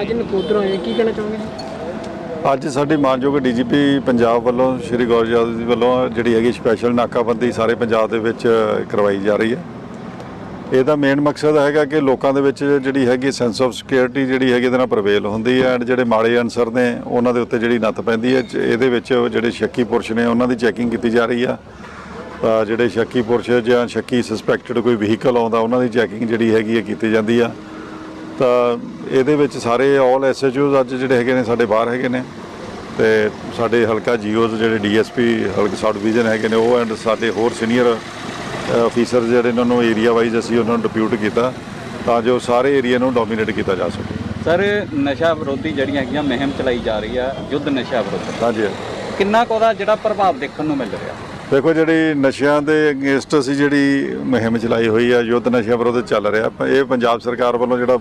ਅੱਜ ਕੀ ਕਹਿਣਾ ਚਾਹੁੰਗੇ? ਅੱਜ ਸਾਡੇ ਮਾਨਯੋਗ ਡੀਜੀਪੀ ਪੰਜਾਬ ਵੱਲੋਂ ਸ਼੍ਰੀ ਗੌਰਜੀਤ ਜੀ ਵੱਲੋਂ ਜਿਹੜੀ ਹੈਗੀ ਸਪੈਸ਼ਲ ਨਾਕਾਬੰਦੀ ਸਾਰੇ ਪੰਜਾਬ ਦੇ ਵਿੱਚ ਕਰਵਾਈ ਜਾ ਰਹੀ ਹੈ। ਇਹਦਾ ਮੇਨ ਮਕਸਦ ਹੈਗਾ ਕਿ ਲੋਕਾਂ ਦੇ ਵਿੱਚ ਜਿਹੜੀ ਹੈਗੀ ਸੈਂਸ ਆਫ ਸਿਕਿਉਰਿਟੀ ਜਿਹੜੀ ਹੈਗੀ ਇਹਦੇ ਨਾਲ ਪ੍ਰਵੇਲ ਹੁੰਦੀ ਹੈ ਐਂਡ ਜਿਹੜੇ ਮਾੜੇ ਅਨਸਰ ਨੇ ਉਹਨਾਂ ਦੇ ਉੱਤੇ ਜਿਹੜੀ ਨੱਥ ਪੈਂਦੀ ਹੈ ਇਹਦੇ ਵਿੱਚ ਜਿਹੜੇ ਸ਼ੱਕੀ ਪੁਰਸ਼ ਨੇ ਉਹਨਾਂ ਦੀ ਚੈਕਿੰਗ ਕੀਤੀ ਜਾ ਰਹੀ ਆ। ਤਾਂ ਜਿਹੜੇ ਸ਼ੱਕੀ ਪੁਰਸ਼ ਜਾਂ ਸ਼ੱਕੀ ਸਸਪੈਕਟਡ ਕੋਈ ਵਹੀਕਲ ਆਉਂਦਾ, ਉਹਨਾਂ ਦੀ ਚੈਕਿੰਗ ਜਿਹੜੀ ਹੈਗੀ ਹੈ ਕੀਤੀ ਜਾਂਦੀ ਆ। ਤਾਂ ਇਹਦੇ ਵਿੱਚ ਸਾਰੇ ਆਲ ਐਸਐਚਓਜ਼ ਅੱਜ ਜਿਹੜੇ ਹੈਗੇ ਨੇ ਸਾਡੇ ਬਾਹਰ ਹੈਗੇ ਨੇ ਤੇ ਸਾਡੇ ਹਲਕਾ ਜੀਓਜ਼, ਜਿਹੜੇ ਡੀਐਸਪੀ ਹਲਕਾ ਸਾਊਥ ਡਿਵੀਜ਼ਨ ਹੈਗੇ ਨੇ, ਉਹ ਐਂਡ ਸਾਡੇ ਹੋਰ ਸੀਨੀਅਰ ਅਫੀਸਰ ਜਿਹੜੇ ਇਹਨਾਂ ਨੂੰ ਏਰੀਆ ਵਾਈਜ਼ ਅਸੀਂ ਉਹਨਾਂ ਨੂੰ ਡਿਪਿਊਟ ਕੀਤਾ ਤਾਂ ਜੋ ਸਾਰੇ ਏਰੀਆ ਨੂੰ ਡੋਮੀਨੇਟ ਕੀਤਾ ਜਾ ਸਕੇ। ਸਰ ਨਸ਼ਾ ਵਿਰੋਧੀ ਜਿਹੜੀਆਂ ਹੈਗੀਆਂ ਮੁਹਿੰਮ ਚਲਾਈ ਜਾ ਰਹੀ ਆ ਯੁੱਧ ਨਸ਼ਾ ਵਿਰੁੱਧ। ਹਾਂਜੀ। ਕਿੰਨਾ ਕੁ ਉਹਦਾ ਜਿਹੜਾ ਪ੍ਰਭਾਵ ਦੇਖਣ ਨੂੰ ਮਿਲ ਰਿਹਾ? ਦੇਖੋ ਜਿਹੜੀ ਨਸ਼ਿਆਂ ਦੇ ਅਗੇਂਸਟ ਅਸੀਂ ਜਿਹੜੀ ਮੁਹਿੰਮ ਚਲਾਈ ਹੋਈ ਆ ਯੁੱਧ ਨਸ਼ਿਆਂ ਵਿਰੁੱਧ ਚੱਲ ਰਿਹਾ। ਇਹ ਪੰਜਾਬ ਸਰਕਾਰ ਵੱਲੋਂ ਜਿਹੜਾ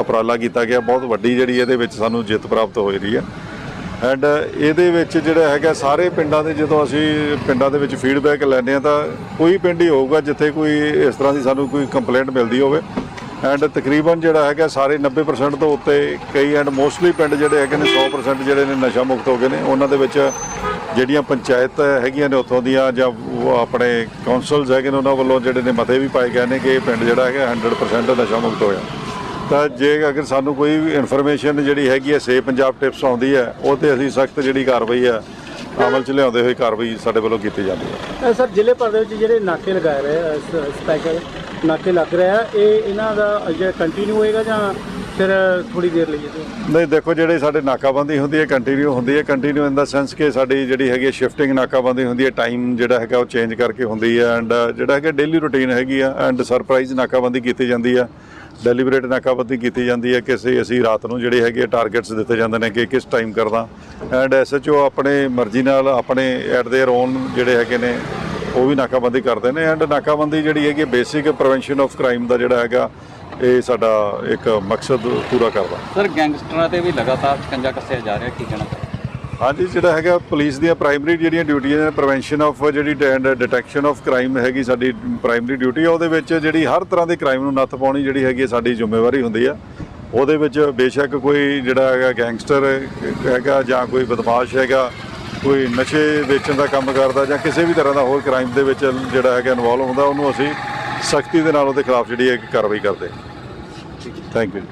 ਉਪਰਾਲਾ ਕੀਤਾ ਗਿਆ ਬਹੁਤ ਵੱਡੀ ਜਿਹੜੀ ਇਹਦੇ ਵਿੱਚ ਸਾਨੂੰ ਜਿੱਤ ਪ੍ਰਾਪਤ ਹੋਈ ਰਹੀ ਹੈ ਐਂਡ ਇਹਦੇ ਵਿੱਚ ਜਿਹੜਾ ਹੈਗਾ, ਸਾਰੇ ਪਿੰਡਾਂ ਦੇ ਜਦੋਂ ਅਸੀਂ ਪਿੰਡਾਂ ਦੇ ਵਿੱਚ ਫੀਡਬੈਕ ਲੈਂਦੇ ਆ ਤਾਂ ਕੋਈ ਪਿੰਡ ਹੀ ਹੋਊਗਾ ਜਿੱਥੇ ਕੋਈ ਇਸ ਤਰ੍ਹਾਂ ਦੀ ਸਾਨੂੰ ਕੋਈ ਕੰਪਲੇਂਟ ਮਿਲਦੀ ਹੋਵੇ। ਐਂਡ ਤਕਰੀਬਨ ਜਿਹੜਾ ਹੈਗਾ, ਸਾਰੇ 90% ਤੋਂ ਉੱਤੇ ਕਈ ਐਂਡ ਮੋਸਟਲੀ ਪਿੰਡ ਜਿਹੜੇ ਹੈਗੇ ਨੇ 100% ਜਿਹੜੇ ਨੇ ਨਸ਼ਾ ਮੁਕਤ ਹੋ ਗਏ ਨੇ। ਉਹਨਾਂ ਦੇ ਵਿੱਚ ਜਿਹੜੀਆਂ ਪੰਚਾਇਤ ਹੈਗੀਆਂ ਨੇ ਉੱਥੋਂ ਦੀਆਂ ਜਾਂ ਆਪਣੇ ਕਾਉਂਸਲਸ ਹੈਗੇ ਨੇ, ਉਹਨਾਂ ਵੱਲੋਂ ਜਿਹੜੇ ਨੇ ਮਤੇ ਵੀ ਪਾਏ ਗਏ ਨੇ ਕਿ ਇਹ ਪਿੰਡ ਜਿਹੜਾ ਹੈਗਾ 100% ਨਸ਼ਾ ਮੁਕਤ ਹੋਇਆ। ਤਾਂ ਜੇ ਅਗਰ ਸਾਨੂੰ ਕੋਈ ਵੀ ਇਨਫੋਰਮੇਸ਼ਨ ਜਿਹੜੀ ਹੈਗੀ ਹੈ ਸੇ ਪੰਜਾਬ ਟਿਪਸ ਆਉਂਦੀ ਹੈ ਉਹ ਤੇ ਅਸੀਂ ਸਖਤ ਜਿਹੜੀ ਕਾਰਵਾਈ ਹੈ ਅਮਲ ਚ ਲਿਆਉਂਦੇ ਹੋਏ ਕਾਰਵਾਈ ਸਾਡੇ ਵੱਲੋਂ ਕੀਤੀ ਜਾਂਦੀ ਹੈ। ਸਰ ਜ਼ਿਲ੍ਹੇ ਭਰ ਦੇ ਵਿੱਚ ਜਿਹੜੇ ਨਾਕੇ ਲਗਾਏ ਰਹੇ ਸਪੈਸ਼ਲ ਨਾਕੇ ਲੱਗ ਰਹੇ ਇਹ ਇਹਨਾਂ ਦਾ ਜਿਹੜਾ ਕੰਟੀਨਿਊ ਹੋਏਗਾ ਜਾਂ ਫਿਰ ਥੋੜੀ ਦੇਰ ਲਈ ਇਹ ਨਹੀਂ ਦੇਖੋ ਜਿਹੜੇ ਸਾਡੇ ਨਾਕਾਬੰਦੀ ਹੁੰਦੀ ਹੈ ਕੰਟੀਨਿਊ ਹੁੰਦੀ ਹੈ। ਕੰਟੀਨਿਊ ਇਨ ਦਾ ਸੈਂਸ ਕਿ ਸਾਡੀ ਜਿਹੜੀ ਹੈਗੀ ਸ਼ਿਫਟਿੰਗ ਨਾਕਾਬੰਦੀ ਹੁੰਦੀ ਹੈ ਟਾਈਮ ਜਿਹੜਾ ਹੈਗਾ ਉਹ ਚੇਂਜ ਕਰਕੇ ਹੁੰਦੀ ਹੈ ਐਂਡ ਜਿਹੜਾ ਹੈਗਾ ਡੇਲੀ ਰੂਟੀਨ ਹੈਗੀ ਆ ਐਂਡ ਸਰਪ੍ਰਾਈਜ਼ ਨਾਕਾਬੰਦੀ ਕੀਤੀ ਜਾਂਦੀ ਆ। ਡੈਲੀਬਰੇਟ ਨਾਕਾਬੰਦੀ ਕੀਤੀ ਜਾਂਦੀ ਹੈ ਕਿਸੇ ਅਸੀਂ ਰਾਤ ਨੂੰ ਜਿਹੜੇ ਹੈਗੇ ਟਾਰਗੇਟਸ ਦਿੱਤੇ ਜਾਂਦੇ ਨੇ ਕਿ ਕਿਸ ਟਾਈਮ ਕਰਦਾ ਐਂਡ ਐਸਐਚਓ ਆਪਣੇ ਮਰਜ਼ੀ ਨਾਲ ਆਪਣੇ ਐਟ देयर ਓਨ ਜਿਹੜੇ ਹੈਗੇ ਨੇ ਉਹ ਵੀ ਨਾਕਾਬੰਦੀ ਕਰਦੇ ਨੇ ਐਂਡ ਨਾਕਾਬੰਦੀ ਜਿਹੜੀ ਹੈਗੀ ਬੇਸਿਕ ਪ੍ਰੀਵੈਂਸ਼ਨ ਆਫ ਕ੍ਰਾਈਮ ਦਾ ਜਿਹੜਾ ਹੈਗਾ ਇਹ ਸਾਡਾ ਇੱਕ ਮਕਸਦ ਪੂਰਾ ਕਰਦਾ ਸਰ ਗੈਂਗਸਟਰਾਂ ਤੇ ਵੀ ਲਗਾਤਾਰ ਸ਼ਿਕੰਜਾ ਕੱਸਿਆ ਜਾ ਰਿਹਾ ਕੀ ਕਹਿਣਾ ਚਾਹੀਦਾ ਹਾਂਜੀ ਜਿਹੜਾ ਹੈਗਾ ਪੁਲਿਸ ਦੀਆਂ ਪ੍ਰਾਇਮਰੀ ਜਿਹੜੀਆਂ ਡਿਊਟੀਆਂ ਨੇ ਪ੍ਰੀਵੈਂਸ਼ਨ ਆਫ ਜਿਹੜੀ ਡਿਟੈਕਸ਼ਨ ਆਫ ਕ੍ਰਾਈਮ ਹੈਗੀ ਸਾਡੀ ਪ੍ਰਾਇਮਰੀ ਡਿਊਟੀ ਆ ਉਹਦੇ ਵਿੱਚ ਜਿਹੜੀ ਹਰ ਤਰ੍ਹਾਂ ਦੇ ਕ੍ਰਾਈਮ ਨੂੰ ਨੱਥ ਪਾਉਣੀ ਜਿਹੜੀ ਹੈਗੀ ਸਾਡੀ ਜ਼ਿੰਮੇਵਾਰੀ ਹੁੰਦੀ ਆ। ਉਹਦੇ ਵਿੱਚ ਬੇਸ਼ੱਕ ਕੋਈ ਜਿਹੜਾ ਹੈਗਾ ਗੈਂਗਸਟਰ ਹੈਗਾ ਜਾਂ ਕੋਈ ਬਦਮਾਸ਼ ਹੈਗਾ ਕੋਈ ਨਸ਼ੇ ਵੇਚਣ ਦਾ ਕੰਮ ਕਰਦਾ ਜਾਂ ਕਿਸੇ ਵੀ ਤਰ੍ਹਾਂ ਦਾ ਹੋਰ ਕ੍ਰਾਈਮ ਦੇ ਵਿੱਚ ਜਿਹੜਾ ਹੈਗਾ ਇਨਵੋਲਵ ਹੁੰਦਾ ਉਹਨੂੰ ਅਸੀਂ ਸਖਤੀ ਦੇ ਨਾਲ ਉਹਦੇ ਖਿਲਾਫ ਜਿਹੜੀ ਹੈ ਕਾਰਵਾਈ ਕਰਦੇ ਥੈਂਕ ਯੂ